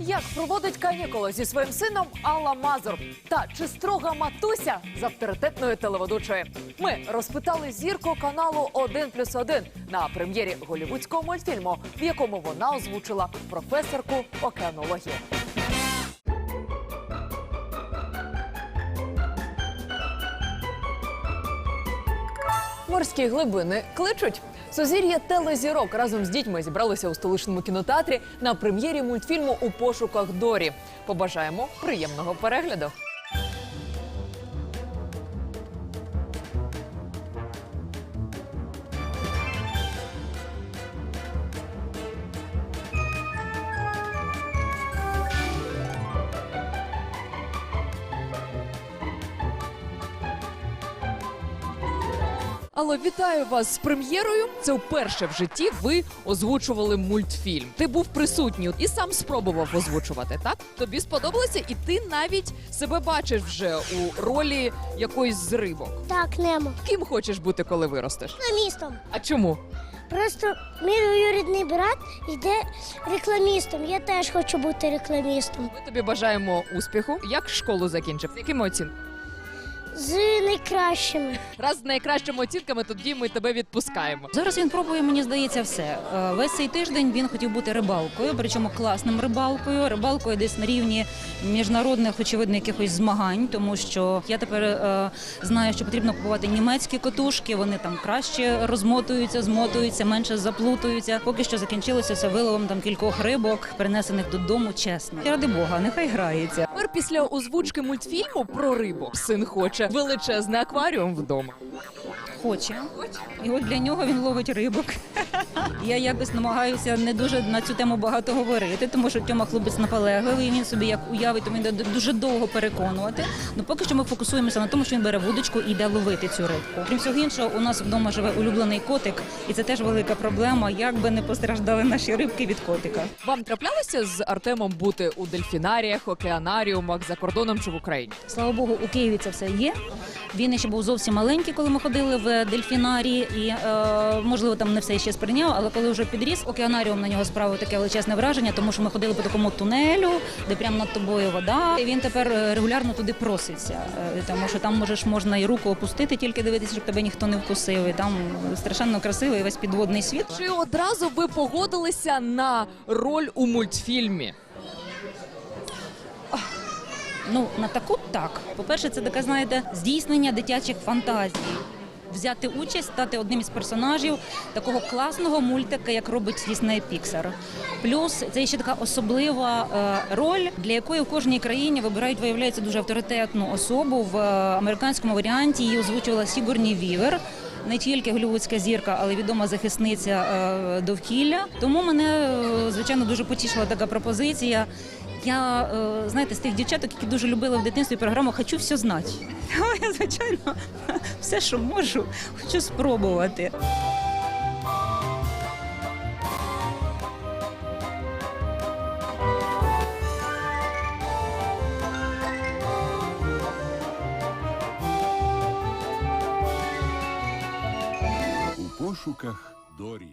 Як проводить канікули зі своїм сином Алла Мазур? Та чи строга матуся з авторитетної телеведучої? Ми розпитали зірку каналу «1 плюс 1» на прем'єрі голівудського мультфільму, в якому вона озвучила професорку океанології. Морські глибини кличуть. Сузір'я телезірок разом з дітьми зібралися у столичному кінотеатрі на прем'єрі мультфільму у пошуках Дорі. Побажаємо приємного перегляду. Алло, вітаю вас з прем'єрою. Це вперше в житті ви озвучували мультфільм. Ти був присутній і сам спробував озвучувати, так? Тобі сподобалося, і ти навіть себе бачиш вже у ролі якоїсь з рибок. Так, Немо. Ким хочеш бути, коли виростеш? Рекламістом. А чому? Просто мій двоюрідний брат йде рекламістом. Я теж хочу бути рекламістом. Ми тобі бажаємо успіху. Як школу закінчив? Якими оцінками? З найкращими. Раз з найкращими оцінками, тоді ми тебе відпускаємо. Зараз він пробує, мені здається, все. Е, Весь цей тиждень він хотів бути рибалкою, причому класним рибалкою, рибалкою десь на рівні міжнародних, очевидно, якихось змагань, тому що я тепер е, знаю, що потрібно купувати німецькі котушки. Вони там краще розмотуються, змотуються, менше заплутуються. Поки що закінчилося все виловом там кількох рибок, принесених додому. Чесно, І ради Бога, нехай грається. Тепер після озвучки мультфільму про рибу син хоче величезний акваріум вдома. Хоче. І от для нього він ловить рибок. Я якось намагаюся не дуже на цю тему багато говорити, тому що Тьома хлопець наполегливий, він собі як уявить, то він буде дуже довго переконувати. Ну поки що ми фокусуємося на тому, що він бере вудочку і йде ловити цю рибку. Крім всього іншого, у нас вдома живе улюблений котик, і це теж велика проблема, як би не постраждали наші рибки від котика. Вам траплялося з Артемом бути у дельфінаріях, океанаріумах за кордоном чи в Україні? Слава Богу, у Києві це все є. Він ще був зовсім маленький, коли ми ходили в дельфінарії, і е, можливо там не все ще сприйняв, але коли вже підріс, океанаріум на нього справив таке величезне враження, тому що ми ходили по такому тунелю, де прямо над тобою вода. І він тепер е, регулярно туди проситься, е, тому що там можеш можна і руку опустити, тільки дивитися, щоб тебе ніхто не вкусив. І там страшенно красивий весь підводний світ. Чи одразу ви погодилися на роль у мультфільмі? Ну, на таку так. По-перше, це таке, знаєте, здійснення дитячих фантазій. Взяти участь, стати одним із персонажів такого класного мультика, як робить Disney Pixar. Плюс це ще така особлива е, роль, для якої в кожній країні вибирають, виявляється, дуже авторитетну особу. В е, американському варіанті її озвучувала Сігурні Вівер. Не тільки голівудська зірка, але й відома захисниця е, довкілля. Тому мене е, звичайно дуже потішила така пропозиція. Я е, знаєте, з тих дівчаток, які дуже любили в дитинстві програму Хочу все знати. Я, звичайно, все, що можу, хочу спробувати. У Дори.